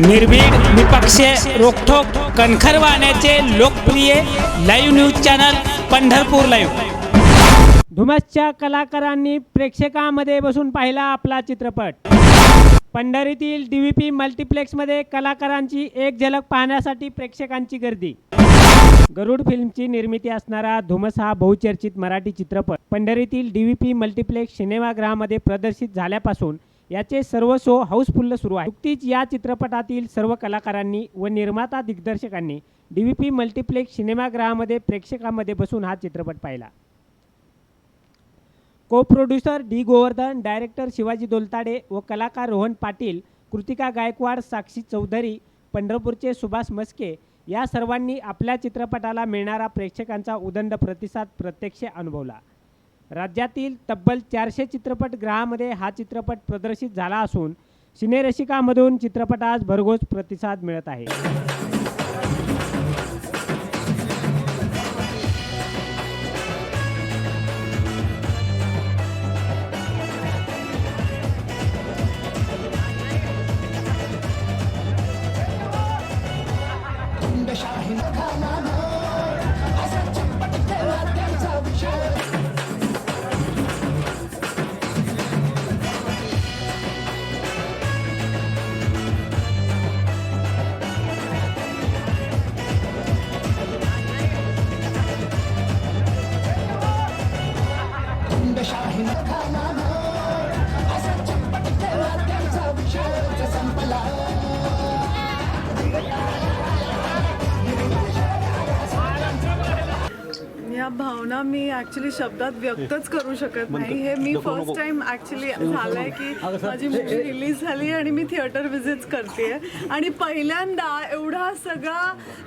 निर्भीड निपक्ष रोखोक कणखर वाहण्याचे लोकप्रिय live news channel Pandharpur live धुमसच्या कलाकारांनी प्रेक्षकांमध्ये बसून पाहिला आपला चित्रपट. पंढरीतील डी व्ही पी मल्टिप्लेक्समध्ये कलाकारांची एक झलक पाहण्यासाठी प्रेक्षकांची गर्दी. गरुड फिल्मची निर्मिती असणारा धुमस हा बहुचर्चित मराठी चित्रपट. पंढरीतील डी व्ही पी मल्टिप्लेक्स सिनेमागृहामध्ये प्रदर्शित झाल्यापासून याचे सर्व शो हाऊसफुल्ल सुरू आहे. नुकतीच या चित्रपटातील सर्व कलाकारांनी व निर्माता दिग्दर्शकांनी डी व्ही पी मल्टिप्लेक्स सिनेमागृहामध्ये प्रेक्षकामध्ये बसून हा चित्रपट पाहिला. Co producer D Govardhan director Shivaji Doltade व कलाकार रोहन पाटील कृतिका गायकवाड साक्षी चौधरी पंढरपूरचे सुभाष मस्के या सर्वांनी आपल्या चित्रपटाला मिळणारा प्रेक्षकांचा उदंड प्रतिसाद प्रत्यक्ष अनुभवला. राज्यातील तब्बल चारशे चित्रपटगृहामध्ये हा चित्रपट प्रदर्शित झाला असून सिनेरसिकामधून चित्रपटास भरघोस प्रतिसाद मिळत आहे. या भावना मी ऍक्च्युली शब्दात व्यक्तच करू शकत नाही. हे मी फर्स्ट टाइम ऍक्च्युली झालंय की माझी मूवी रिलीज झाली आणि मी थिएटर विजिट्स करते आणि पहिल्यांदा एवढा सगळा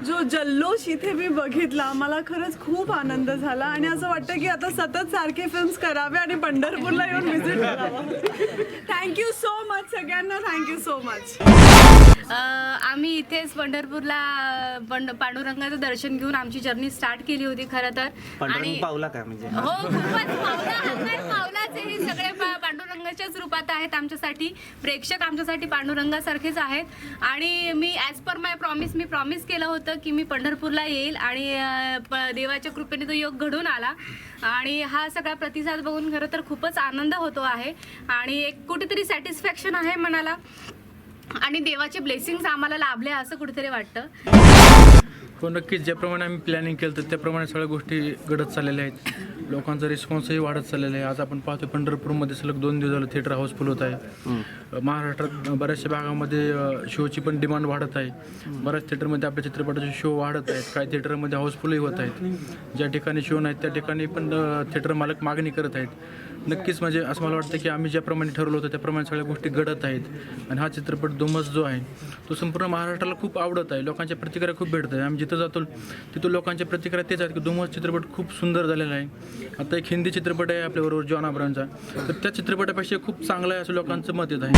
जो जल्लोष इथे मी बघितला मला खरंच खूप आनंद झाला. आणि असं वाटतं की आता सतत सारखे फिल्म्स करावे आणि पंढरपूरला येऊन व्हिजिट करावं. थँक्यू सो मच सगळ्यांना. थँक्यू सो मच आम्ही इथेच पंढरपूरला पंड पांडुरंगाचं दर्शन घेऊन आमची जर्नी स्टार्ट केली होती खरं तर. पांडुरंग पावला का म्हणजे? हो खूपच पावला अंगात पावलाच आहे. हे सगळे पा- पांडुरंगाच्याच रूपात आहेत आमच्यासाठी. प्रेक्षक आमच्यासाठी पांडुरंगासारखेच आहेत. आणि मी ॲज पर माय प्रॉमिस मी प्रॉमिस केलं होतं की मी पंढरपूरला येईल आणि अ, प- देवाच्या कृपेने तो योग घडून आला. आणि हा सगळा प्रतिसाद बघून खरं तर खूपच आनंद होतो आहे. आणि एक कुठेतरी सॅटिस्फॅक्शन आहे मनाला. आणि देवाचे ब्लेसिंग्स आम्हाला लाभले असं कुठेतरी वाटतं. हो नक्कीच. ज्याप्रमाणे आम्ही प्लॅनिंग केलं तर त्याप्रमाणे सगळ्या गोष्टी घडत चाललेल्या आहेत. लोकांचा रिस्पॉन्सही वाढत चाललेला आहे. आज आपण पाहतो पंढरपूरमध्ये सलग दोन दिवस झालं थिएटर हाऊसफुल होत आहे. महाराष्ट्रात बऱ्याचशा भागामध्ये शोची पण डिमांड वाढत आहे. बऱ्याच थिएटरमध्ये आपल्या चित्रपटाचे शो वाढत आहेत. काही थिएटरमध्ये हाऊसफुलही होत आहेत. ज्या ठिकाणी शो नाहीत त्या ठिकाणी पण थिएटर मालक मागणी करत आहेत. नक्कीच म्हणजे असं मला वाटतं की आम्ही ज्याप्रमाणे ठरवलं होतं त्याप्रमाणे सगळ्या गोष्टी घडत आहेत. आणि हा चित्रपट दुमस जो आहे तो संपूर्ण महाराष्ट्राला खूप आवडत आहे. लोकांच्या प्रतिक्रिया खूप भेटत आहे आम्ही तिथं जातो तिथं लोकांच्या प्रतिक्रिया तेच आहेत की दुमस चित्रपट खूप सुंदर झालेला आहे. आता एक हिंदी चित्रपट आहे आपल्याबरोबर जॉन आब्रांचा तर त्या चित्रपटापेक्षा खूप चांगला आहे असं लोकांचं मत येत आहे.